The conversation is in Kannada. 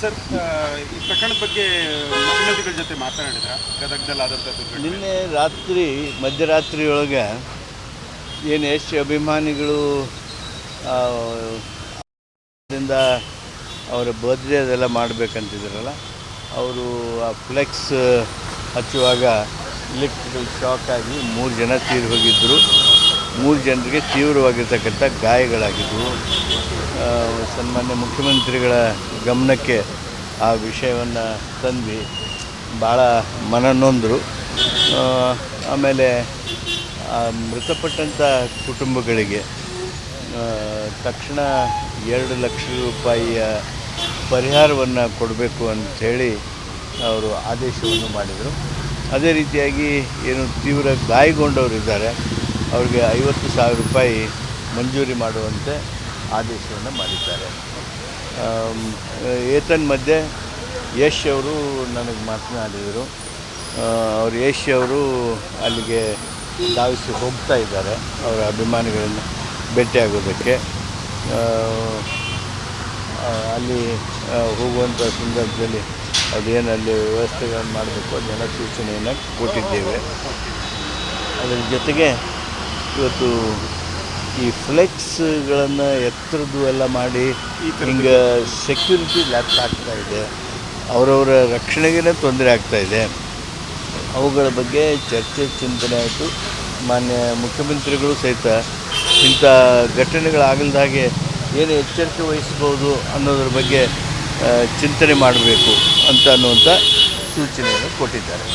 ಸರ್ ಈ ಪ್ರಕರಣದ ಬಗ್ಗೆ ಮುಖ್ಯಮಂತ್ರಿಗಳ ಜೊತೆ ಮಾತನಾಡಿದ್ರ? ನಿನ್ನೆ ರಾತ್ರಿ, ಮಧ್ಯರಾತ್ರಿಯೊಳಗೆ ಏನು ಎಷ್ಟು ಅಭಿಮಾನಿಗಳು ಅವರ ಬರ್ತ್ಡೇ ಅದೆಲ್ಲ ಮಾಡಬೇಕಂತಿದ್ರಲ್ಲ, ಅವರು ಆ ಫ್ಲೆಕ್ಸ್ ಹಚ್ಚುವಾಗ ಎಲೆಕ್ಟ್ರಿಕಲ್ ಶಾಕ್ ಆಗಿ ಮೂರು ಜನ ತೀರಿ ಹೋಗಿದ್ದರು ಮೂರು ಜನರಿಗೆ ತೀವ್ರವಾಗಿರ್ತಕ್ಕಂಥ ಗಾಯಗಳಾಗಿದ್ದವು ಸನ್ಮಾನ್ಯ ಮುಖ್ಯಮಂತ್ರಿಗಳ ಗಮನಕ್ಕೆ ಆ ವಿಷಯವನ್ನು ತಂದು ಭಾಳ ಮನನೊಂದರು. ನೊಂದರು ಆಮೇಲೆ ಆ ಮೃತಪಟ್ಟಂಥ ಕುಟುಂಬಗಳಿಗೆ ತಕ್ಷಣ ಎರಡು ಲಕ್ಷ ರೂಪಾಯಿಯ ಪರಿಹಾರವನ್ನು ಕೊಡಬೇಕು ಅಂಥೇಳಿ ಅವರು ಆದೇಶವನ್ನು ಮಾಡಿದರು. ಅದೇ ರೀತಿಯಾಗಿ ಏನು ತೀವ್ರ ಗಾಯಗೊಂಡವರಿದ್ದಾರೆ. ಅವರಿಗೆ ಐವತ್ತು ಸಾವಿರ ರೂಪಾಯಿ ಮಂಜೂರಿ ಮಾಡುವಂತೆ ಆದೇಶವನ್ನು ಮಾಡಿದ್ದಾರೆ. ಏತನ್ ಏತನ್ಮಧ್ಯೆ ಯಶ್ ಅವರು ನನಗೆ ಮಾತನಾಡಿದರು. ಅವರು ಯಶ್ ಅವರು ಅಲ್ಲಿಗೆ ಧಾವಿಸಿ ಹೋಗ್ತಾ ಇದ್ದಾರೆ. ಅವರ ಅಭಿಮಾನಿಗಳನ್ನು ಭೇಟಿಯಾಗೋದಕ್ಕೆ. ಅಲ್ಲಿ ಹೋಗುವಂಥ ಸಂದರ್ಭದಲ್ಲಿ ಅದೇನಲ್ಲಿ ವ್ಯವಸ್ಥೆಗಳನ್ನು ಮಾಡಬೇಕು ಅದನ್ನೆಲ್ಲ ಸೂಚನೆಯನ್ನು ಕೊಟ್ಟಿದ್ದೇವೆ. ಅದರ ಜೊತೆಗೆ ಇವತ್ತು ಈ ಫ್ಲೆಕ್ಸ್ಗಳನ್ನು ಎತ್ತರದ್ದು ಎಲ್ಲ ಮಾಡಿ ಹಿಂಗೆ ಸೆಕ್ಯೂರಿಟಿ ಲ್ಯಾಪ್ಸ್ ಆಗ್ತಾ ಇದೆ. ಅವರವರ ರಕ್ಷಣೆಗೇ ತೊಂದರೆ ಆಗ್ತಾ ಇದೆ. ಅವುಗಳ ಬಗ್ಗೆ ಚರ್ಚೆ ಚಿಂತನೆ ಆಯಿತು. ಮಾನ್ಯ ಮುಖ್ಯಮಂತ್ರಿಗಳು ಸಹಿತ ಇಂಥ ಘಟನೆಗಳಾಗಲ್ದ ಹಾಗೆ ಏನು ಎಚ್ಚರಿಕೆ ವಹಿಸ್ಬೋದು ಅನ್ನೋದ್ರ ಬಗ್ಗೆ ಚಿಂತನೆ ಮಾಡಬೇಕು ಅಂತ ಅನ್ನುವಂಥ ಸೂಚನೆಯನ್ನು ಕೊಟ್ಟಿದ್ದಾರೆ.